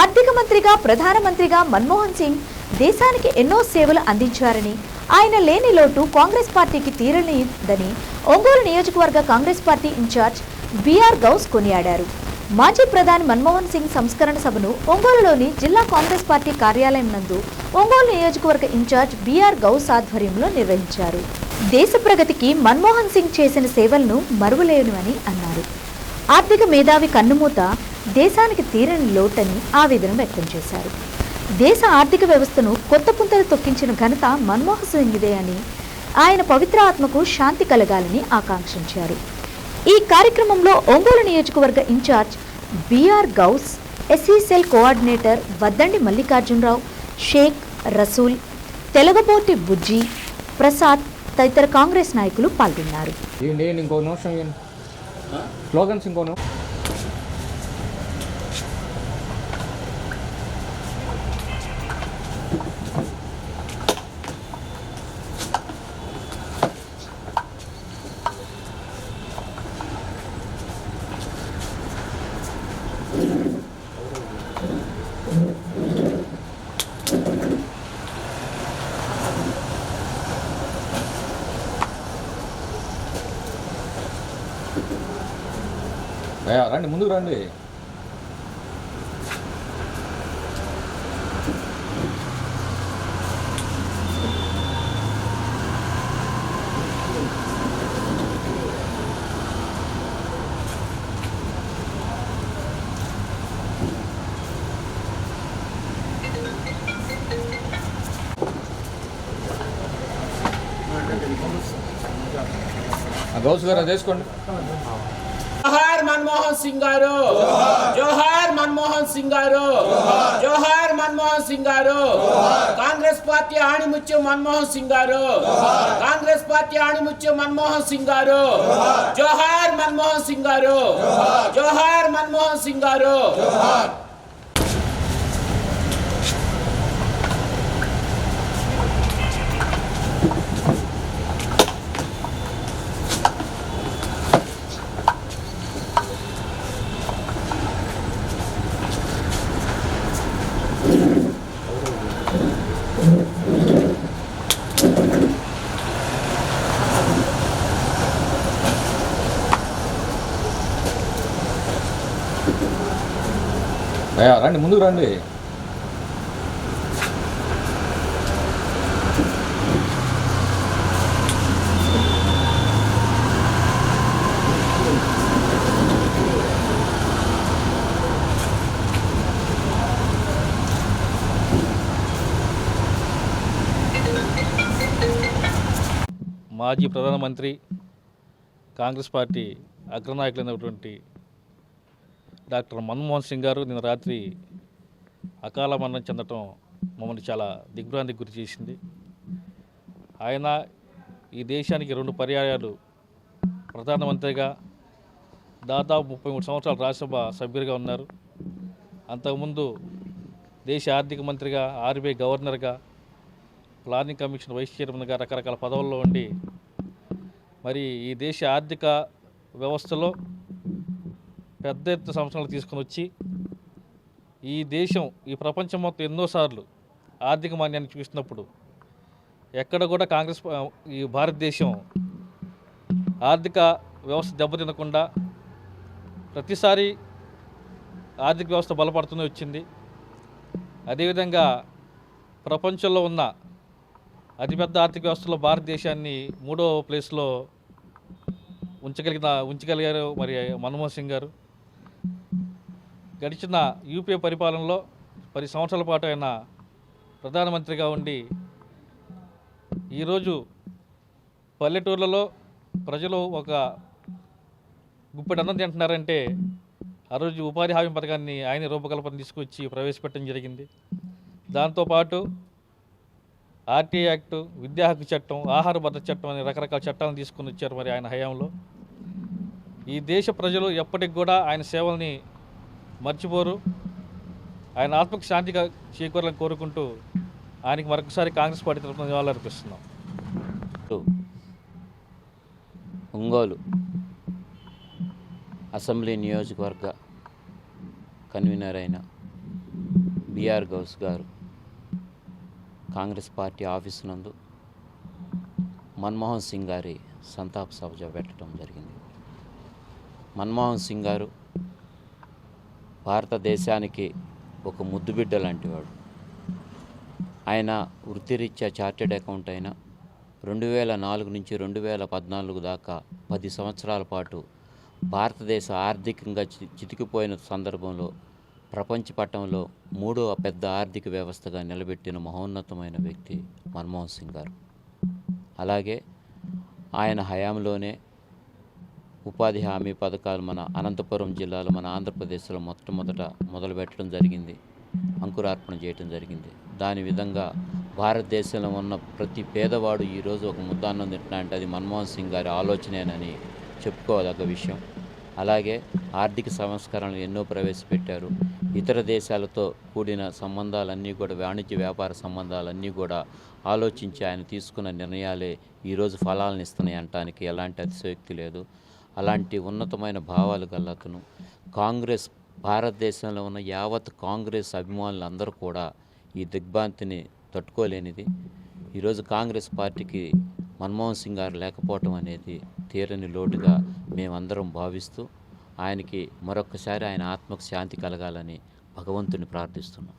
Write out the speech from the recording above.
ఆర్థిక మంత్రిగా ప్రధానమంత్రిగా మన్మోహన్ సింగ్ దేశానికి ఎన్నో సేవలు అందించారని ఆయన లేని లోటు కాంగ్రెస్ పార్టీకి తీరలేదని ఒంగోలు నియోజకవర్గ Congress party incharge B R Ghouse కొనియాడారు. మాజీ ప్రధాని మన్మోహన్ సింగ్ సంస్కరణ సభను ఒంగోలులోని జిల్లా కాంగ్రెస్ పార్టీ కార్యాలయం నందు ఒంగోలు నియోజకవర్గ ఇన్ఛార్జ్ బీఆర్ గౌస్ ఆధ్వర్యంలో నిర్వహించారు. దేశ ప్రగతికి మన్మోహన్ సింగ్ చేసిన సేవలను మరువలేనివని అన్నారు. ఆర్థిక మేధావి కన్నుమూత దేశానికి తీరని లోటని ఆవేదన వ్యక్తం చేశారు. దేశ ఆర్థిక వ్యవస్థను కొత్త పుంతలు తొక్కించిన ఘనత మన్మోహన్ సింగ్దే అని ఆయన పవిత్ర ఆత్మకు శాంతి కలగాలని ఆకాంక్షించారు. ఈ కార్యక్రమంలో ఒంగోలు నియోజకవర్గ incharge B R Ghouse S C cell coordinator వద్దండి మల్లికార్జునరావు షేక్ రసూల్ తెలగపోటి బుజ్జి ప్రసాద్ తదితర కాంగ్రెస్ నాయకులు పాల్గొన్నారు. ఇంకో నిమిషం స్లోగన్స్ ఇంకో అయ్యా రండి ముందుకు రండి గౌస్ గారు అది జోహార్ మన్మోహన్ సింగ్ గారు. జోహార్ మన్మోహన్ సింగ్ గారు. జోహార్ మన్మోహన్ సింగ్ గారు. కాంగ్రెస్ పార్టీ ఆణిముత్యం మన్మోహన్ సింగ్ గారు. కాంగ్రెస్ పార్టీ ఆణిముత్యం మన్మోహన్ సింగ్ గారు. జోహార్ మన్మోహన్ సింగ్ గారు. జోహార్ మన్మోహన్ సింగ్ గారు. రండి ముందుకు రండి. మాజీ ప్రధానమంత్రి కాంగ్రెస్ పార్టీ అగ్రనాయకులైనటువంటి డాక్టర్ మన్మోహన్ సింగ్ గారు నిన్న రాత్రి అకాల మరణం చెందటం మమ్మల్ని చాలా దిగ్భ్రాంతికి గురి చేసింది. ఆయన ఈ దేశానికి రెండు పర్యాయాలు ప్రధానమంత్రిగా దాదాపు ముప్పై మూడు సంవత్సరాలు రాజ్యసభ సభ్యులుగా ఉన్నారు. అంతకుముందు దేశ ఆర్థిక మంత్రిగా ఆర్బీఐ గవర్నర్గా ప్లానింగ్ కమిషన్ వైస్ చైర్మన్గా రకరకాల పదవుల్లో ఉండి మరి ఈ దేశ ఆర్థిక వ్యవస్థలో పెద్ద ఎత్తున సంవత్సరాలు తీసుకొని వచ్చి ఈ దేశం ఈ ప్రపంచం మొత్తం ఎన్నోసార్లు ఆర్థిక మాన్యాన్ని చూసినప్పుడు ఎక్కడ కూడా కాంగ్రెస్ ఈ భారతదేశం ఆర్థిక వ్యవస్థ దెబ్బతినకుండా ప్రతిసారి ఆర్థిక వ్యవస్థ బలపడుతూనే వచ్చింది. అదేవిధంగా ప్రపంచంలో ఉన్న అతిపెద్ద ఆర్థిక వ్యవస్థలో భారతదేశాన్ని మూడో ప్లేస్లో ఉంచగలిగిన ఉంచగలిగారు మరి మన్మోహన్ సింగ్ గారు. గడిచిన యూపీఏ పరిపాలనలో పది సంవత్సరాల పాటు ఆయన ప్రధానమంత్రిగా ఉండి ఈరోజు పల్లెటూర్లలో ప్రజలు ఒక గుప్పెడు అన్నం తింటున్నారంటే ఆ రోజు ఉపాధి హామీ పథకాన్ని ఆయన రూపకల్పన తీసుకొచ్చి ప్రవేశపెట్టడం జరిగింది. దాంతోపాటు ఆర్టీ యాక్టు విద్యా హక్కు చట్టం ఆహార భద్రత చట్టం అనే రకరకాల చట్టాలను తీసుకొని వచ్చారు మరి ఆయన హయాంలో. ఈ దేశ ప్రజలు ఎప్పటికి కూడా ఆయన సేవల్ని మర్చిపోరు. ఆయన ఆత్మకు శాంతిగా చేకూరాలని కోరుకుంటూ ఆయనకి మరొకసారి కాంగ్రెస్ పార్టీ తరఫున నివాళులర్పిస్తున్నాం ఒంగోలు అసెంబ్లీ నియోజకవర్గ కన్వీనర్ అయిన B R Ghouse garu Congress party office నందు మన్మోహన్ సింగ్ గారి సంతాప సభ పెట్టడం జరిగింది. మన్మోహన్ సింగ్ గారు భారతదేశానికి ఒక ముద్దుబిడ్డ లాంటివాడు. ఆయన వృత్తిరీత్యా చార్టెడ్ అకౌంట్ అయినా రెండు వేల నాలుగు నుంచి రెండు వేల పద్నాలుగు దాకా పది సంవత్సరాల పాటు భారతదేశ ఆర్థికంగా చి- చితికిపోయిన సందర్భంలో ప్రపంచ పట్టంలో మూడో పెద్ద ఆర్థిక వ్యవస్థగా నిలబెట్టిన మహోన్నతమైన వ్యక్తి మన్మోహన్ సింగ్ గారు. అలాగే ఆయన హయాంలోనే ఉపాధి హామీ పథకాలు మన అనంతపురం జిల్లాలో మన ఆంధ్రప్రదేశ్లో మొట్టమొదట మొదలుపెట్టడం జరిగింది. అంకురార్పణ చేయడం జరిగింది. దాని విధంగా భారతదేశంలో ఉన్న ప్రతి పేదవాడు ఈరోజు ఒక ముద్దాన్నం తింటున్నా అంటే అది మన్మోహన్ సింగ్ గారి ఆలోచనేనని చెప్పుకోదగ్గ విషయం. అలాగే ఆర్థిక సంస్కరణలు ఎన్నో ప్రవేశపెట్టారు. ఇతర దేశాలతో కూడిన సంబంధాలన్నీ కూడా వాణిజ్య వ్యాపార సంబంధాలన్నీ కూడా ఆలోచించి ఆయన తీసుకున్న నిర్ణయాలే ఈరోజు ఫలాలను ఇస్తున్నాయి అనటానికి ఎలాంటి అతిశయోక్తి లేదు. అలాంటి ఉన్నతమైన భావాలు గల అతను. కాంగ్రెస్ భారతదేశంలో ఉన్న యావత్ కాంగ్రెస్ అభిమానులు అందరూ కూడా ఈ దిగ్భ్రాంతిని తట్టుకోలేనిది. ఈరోజు కాంగ్రెస్ పార్టీకి మన్మోహన్ సింగ్ గారు లేకపోవటం అనేది తీరని లోటుగా మేమందరం భావిస్తూ ఆయనకి మరొకసారి ఆయన ఆత్మకు శాంతి కలగాలని భగవంతుని ప్రార్థిస్తున్నాం.